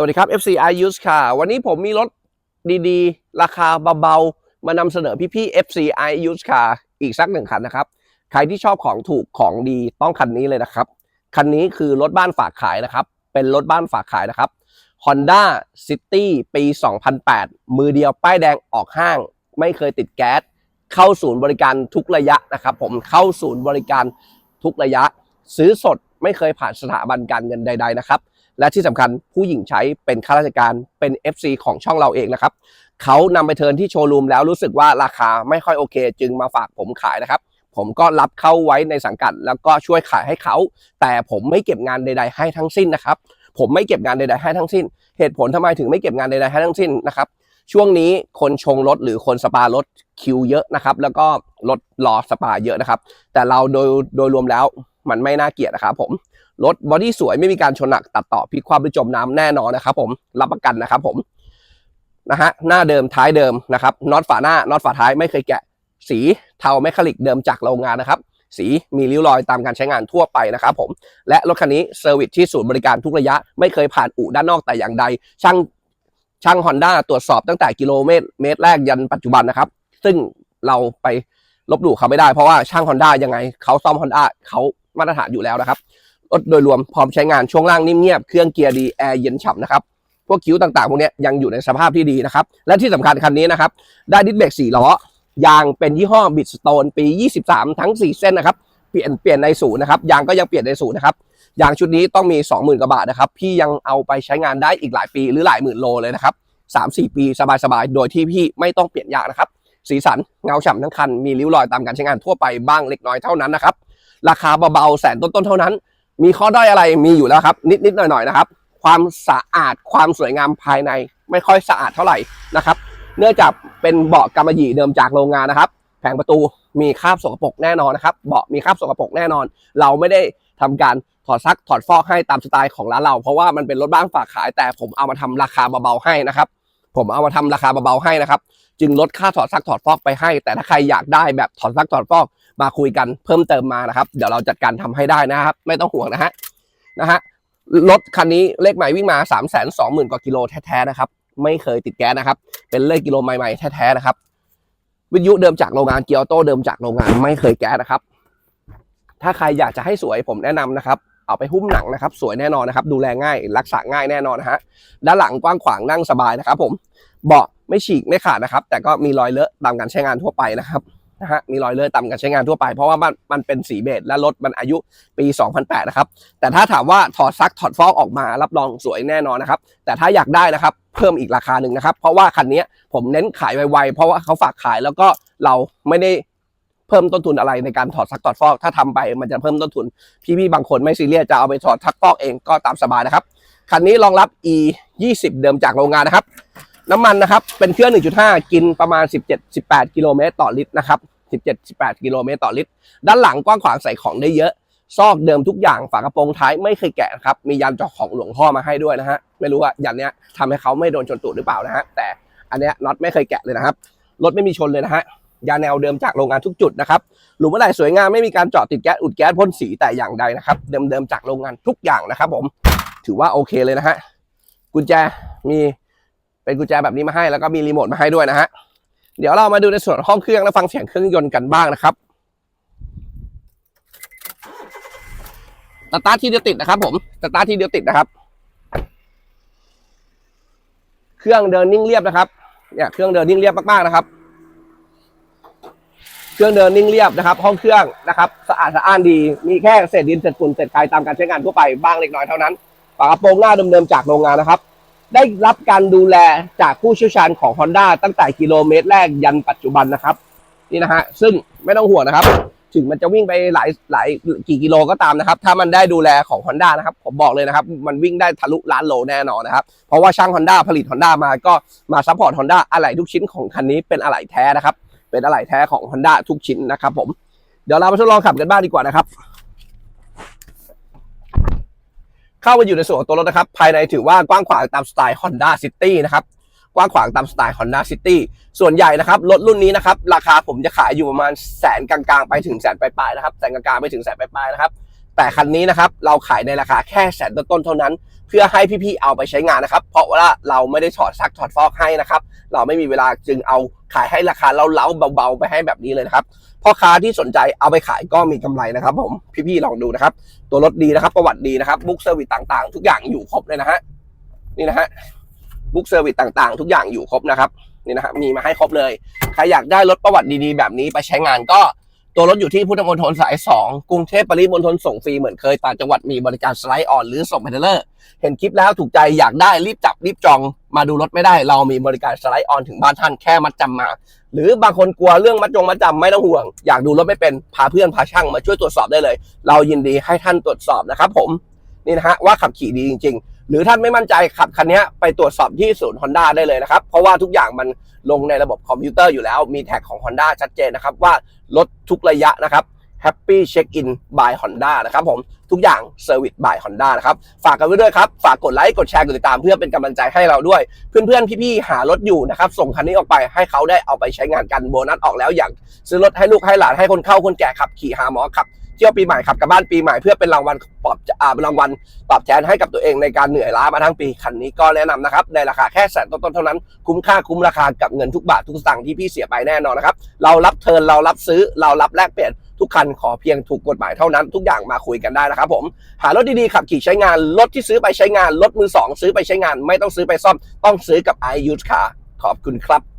วัสดีครับ FCI Used Car วันนี้ผมมีรถดีๆ ราคาเบาๆ มานำเสนอพี่ๆ FCI Used Car อีกสักหนึ่งคันนะครับ ใครที่ชอบของถูกของดีต้องคันนี้เลยนะครับ คันนี้คือรถบ้านฝากขายนะครับ เป็นรถบ้านฝากขายนะครับ Honda City ปี 2008 มือเดียวป้ายแดงออกห้าง ไม่เคยติดแก๊ส เข้าศูนย์บริการทุกระยะนะครับ ผมเข้าศูนย์บริการทุกระยะ ซื้อสดไม่เคยผ่านสถาบันการเงินใด ๆ นะครับ และที่สำคัญผู้หญิงใช้เป็นข้าราชการเป็น FC ของช่องเราเองนะครับเขานำไปเทินที่โชว์รูมแล้วรู้สึกว่าราคาไม่ค่อยโอเค จึงมาฝากผมขายนะครับ ผมก็รับเข้าไว้ในสังกัด แล้วก็ช่วยขายให้เขา แต่ผมไม่เก็บงานใด ๆ ให้ทั้งสิ้นนะครับ ผมไม่เก็บงานใด ๆ ให้ทั้งสิ้น เหตุผลทำไมถึงไม่เก็บงานใดๆให้ทั้งสิ้นนะครับช่วงนี้คนชงรถหรือคนสปารถคิวเยอะนะครับ แล้วก็รถรอสปาเยอะนะครับ แต่เราโดยโดยรวมแล้ว มันไม่น่าเกลียดนะครับผมรถบอดี้สวยไม่มีการชนหนักตัดต่อพลิกความหรือจมน้ำแน่นอนนะครับผมรับประกันนะครับผมนะฮะหน้าเดิมท้ายเดิมนะครับน็อตฝาหน้าน็อตฝาท้ายไม่เคยแกะ สีเทาแมคคาลิกเดิมจากโรงงานนะครับ สีมีริ้วรอยตามการใช้งานทั่วไปนะครับผมและรถคันนี้เซอร์วิสที่ศูนย์บริการทุกระยะ ไม่เคยผ่านอู่ด้านนอกแต่อย่างใด ช่างช่างฮอนด้าตรวจสอบตั้งแต่กิโลเมตรเมตรแรกยันปัจจุบันนะครับ ซึ่งเราไปลบหลู่เขาไม่ได้เพราะว่าช่างฮอนด้ายังไงเขาซ่อมฮอนด้าเขา มาตรฐานอยู่แล้วนะครับรถโดยรวมพร้อมใช้งานช่วงล่างนิ่มเงียบเครื่องเกียร์ดีแอร์เย็นฉ่ำนะครับพวกคิ้วต่างๆพวกนี้ยังอยู่ในสภาพที่ดีนะครับและที่สำคัญคันนี้นะครับได้ดิสเบรก4ล้อยางเป็นยี่ห้อบิดสโตนปี 23 ทั้ง 4 เส้นนะครับเปลี่ยนเปลี่ยนในศูนย์นะครับยางก็ยังเปลี่ยนในศูนย์นะครับยางชุดนี้ต้องมี 20,000กว่าบาทนะครับพี่ยังเอาไปใช้งานได้อีกหลายปีหรือหลายหมื่นโลเลยนะครับ3-4ปีสบายๆ โดยที่พี่ไม่ต้องเปลี่ยนยางนะครับ สีสันเงาฉ่ำทั้งคัน มีริ้วรอยตามการใช้งานทั่วไปบ้างเล็กน้อยเท่านั้นนะครับ ราคาเบาๆแสนต้นๆเท่านั้น มีข้อด้อยอะไรมีอยู่แล้วครับ นิดๆหน่อยๆนะครับ ความสะอาดความสวยงามภายในไม่ค่อยสะอาดเท่าไหร่นะครับ เนื่องจากเป็นเบาะกำมะหยี่เดิมจากโรงงานนะครับ แผงประตูมีคราบสกปรกแน่นอนนะครับ เบาะมีคราบสกปรกแน่นอน เราไม่ได้ทำการถอดซักถอดฟอกให้ตามสไตล์ของร้านเรา เพราะว่ามันเป็นรถบ้านฝากขาย แต่ผมเอามาทำราคาเบาๆให้นะครับ ผมเอามาทำราคาเบาๆให้นะครับ จึงลดค่าถอดซักถอดฟอกไปให้ แต่ถ้าใครอยากได้แบบถอดซักถอดฟอก มาคุยกันเพิ่มเติมมานะครับ เดี๋ยวเราจัดการทำให้ได้นะครับ ไม่ต้องห่วงนะฮะนะฮะรถคันนี้เลขใหม่วิ่งมา 3 2 0 0 0 0 กว่ากิโลแท้ๆนะครับ ไม่เคยติดแก๊สนะครับ เป็นเลขกิโลใหม่ๆแท้ๆนะครับ วิทยุเดิมจากโรงงานเกียร์โต้เดิมจากโรงงานไม่เคยแก๊สนะครับ ถ้าใครอยากจะให้สวยผมแนะนำนะครับ เอาไปหุ้มหนังนะครับ สวยแน่นอนนะครับ ดูแลง่าย รักษาง่ายแน่นอนนะฮะด้านหลังกว้างขวางนั่งสบายนะครับ ผมเบาะไม่ฉีกไม่ขาดนะครับ แต่ก็มีรอยเลอะตามการใช้งานทั่วไปนะครับ นะฮะมีรอยเลือะตามการใช้งานทั่วไป เพราะว่ามันมันเป็นสีเบจและรถมันอายุปี 2008 นะครับ แต่ถ้าถามว่าถอดซักถอดฟอกออกมารับรองสวยแน่นอนนะครับ แต่ถ้าอยากได้นะครับเพิ่มอีกราคาหนึ่งนะครับ เพราะว่าคันนี้ผมเน้นขายไวๆเพราะว่าเขาฝากขายแล้วก็เราไม่ได้เพิ่มต้นทุนอะไรในการถอดซักถอดฟอก ถ้าทำไปมันจะเพิ่มต้นทุน พี่ๆบางคนไม่ซีเรียสจะเอาไปถอดซักฟอกเองก็ตามสบายนะครับคันนี้รองรับ e 20 เดิมจากโรงงานนะครับ น้ำมันนะครับ เป็นเครื่อง 1.5 กินประมาณ 17-18 กิโลเมตรต่อลิตรนะครับ 17-18 กิโลเมตรต่อลิตร ด้านหลังกว้างขวางใส่ของได้เยอะ ซอกเดิมทุกอย่าง ฝากระโปรงท้ายไม่เคยแกะครับ มียันเจอกของหลวงพ่อมาให้ด้วยนะฮะ ไม่รู้ว่ายันเนี้ยทำให้เขาไม่โดนชนตูดหรือเปล่านะฮะ แต่อันเนี้ยน็อตไม่เคยแกะเลยนะครับ รถไม่มีชนเลยนะฮะ ยาแนวเดิมจากโรงงานทุกจุดนะครับ หลุมอะไรสวยงามไม่มีการเจาะติดแก๊สอุดแก๊สพ่นสีแต่อย่างใดนะครับ เดิมๆจากโรงงานทุกอย่างนะครับ ผม ถือว่าโอเคเลยนะฮะ กุญแจมี เป็นกุญแจแบบนี้มาให้แล้วก็มีรีโมทมาให้ด้วยนะฮะเดี๋ยวเรามาดูในส่วนห้องเครื่องและฟังเสียงเครื่องยนต์กันบ้างนะครับสตาร์ทที่เดียวติดนะครับ ผมสตาร์ทที่เดียวติดนะครับ เครื่องเดินนิ่งเรียบนะครับเนี่ยเครื่องเดินนิ่งเรียบมากๆนะครับ เครื่องเดินนิ่งเรียบนะครับ ห้องเครื่องนะครับ สะอาดสะอ้านดี มีแค่เศษดินเศษฝุ่นเศษไฟตามการใช้งานทั่วไปบ้างเล็กน้อยเท่านั้นฝากระโปรงหน้าเดิมๆจากโรงงานนะครับ ได้รับการดูแลจากผู้เชี่ยวชาญของ Honda ตั้งแต่กิโลเมตรแรกยันปัจจุบันนะครับ นี่นะฮะซึ่งไม่ต้องห่วงนะครับ ถึงมันจะวิ่งไปหลายหลายกี่กิโลก็ตามนะครับ ถ้ามันได้ดูแลของ Honda นะครับ ผมบอกเลยนะครับ มันวิ่งได้ทะลุล้านโลแน่นอนนะครับ เพราะว่าช่าง Honda ผลิต Honda มาก็มาซัพพอร์ต Honda อะไหล่ทุกชิ้นของคันนี้เป็นอะไหล่แท้นะครับ เป็นอะไหล่แท้ของ Honda ทุกชิ้นนะครับผมเดี๋ยวเราไปทดลองขับกันบ้างดีกว่านะครับ เข้ามาอยู่ในส่วนของตัวรถนะครับ ภายในถือว่ากว้างขวางตามสไตล์ Honda City นะครับ กว้างขวางตามสไตล์ Honda City ส่วนใหญ่นะครับ รถรุ่นนี้นะครับ ราคาผมจะขายอยู่ประมาณแสนกลางๆ ไปถึงแสนปลายๆนะครับ แสนกลางๆไปถึงแสนปลายๆนะครับ แต่คันนี้นะครับเราขายในราคาแค่แสนต้นๆเท่านั้น เพื่อให้พี่ๆเอาไปใช้งานนะครับ เพราะว่าเราไม่ได้ถอดซักถอดฟอกให้นะครับ เราไม่มีเวลาจึงเอาขายให้ราคาเล้าๆเบาๆไปให้แบบนี้เลยนะครับพ่อค้าที่สนใจเอาไปขายก็มีกำไรนะครับ ผมพี่ๆลองดูนะครับ ตัวรถดีนะครับ ประวัติดีนะครับบุ๊กเซอร์วิสต่างๆ ทุกอย่างอยู่ครบเลยนะฮะนี่นะฮะบุ๊กเซอร์วิสต่างๆ ทุกอย่างอยู่ครบนะครับนี่นะฮะมีมาให้ครบเลย ใครอยากได้รถประวัติดีๆ แบบนี้ไปใช้งานก็ ตัวรถอยู่ที่พุทธมณฑลสาย 2 กรุงเทพปริมณฑลส่งฟรีเหมือนเคยต่างจังหวัดมีบริการสไลด์ออนหรือส่งไปเทเลอร์เห็นคลิปแล้วถูกใจอยากได้รีบจับรีบจอง มาดูรถไม่ได้ เรามีบริการสไลด์ออนถึงบ้านท่านแค่มัดจำมา หรือบางคนกลัวเรื่องมัดจงมัดจำไม่ต้องห่วง อยากดูรถไม่เป็นพาเพื่อนพาช่างมาช่วยตรวจสอบได้เลย เรายินดีให้ท่านตรวจสอบนะครับผมนี่นะฮะว่าขับขี่ดีจริง ๆ หรือท่านไม่มั่นใจขับคันนี้ไปตรวจสอบที่ศูนย์ Honda ได้เลยนะครับ เพราะว่าทุกอย่างมันลงในระบบคอมพิวเตอร์อยู่แล้ว มีแท็กของ Honda ชัดเจนนะครับว่ารถทุกระยะนะครับ Happy Check In by Honda นะครับผมทุกอย่าง Service by Honda นะครับ ฝากกันไว้ด้วยครับ ฝากกดไลค์ กดแชร์ กดติดตามเพื่อเป็นกำลังใจให้เราด้วย เพื่อนๆ พี่ๆ หารถอยู่นะครับ ส่งคันนี้ออกไปให้เขาได้เอาไปใช้งานกันโบนัสออกแล้วอย่าง ซื้อรถให้ลูกให้หลานให้คนเข้าคนแก่ขับขี่หาหมอขับ เที่ยวปีใหม่ขับกลับบ้านปีใหม่เพื่อเป็นรางวัลปอบอ่าเป็นรางวัลตอบแทนให้กับตัวเองในการเหนื่อยล้ามาทั้งปีคันนี้ก็แนะนำนะครับในราคาแค่แสนต้นๆเท่านั้นคุ้มค่าคุ้มราคากับเงินทุกบาททุกสตางค์ที่พี่เสียไปแน่นอนนะครับเรารับเทินเรารับซื้อเรารับแลกเปลี่ยนทุกคันขอเพียงถูกกฎหมายเท่านั้นทุกอย่างมาคุยกันได้นะครับผมหารถดีๆขับขี่ใช้งานรถที่ซื้อไปใช้งานรถมือสองซื้อไปใช้งาน ไม่ต้องซื้อไปซ่อมต้องซื้อกับ i u s e Car ขอบคุณครับ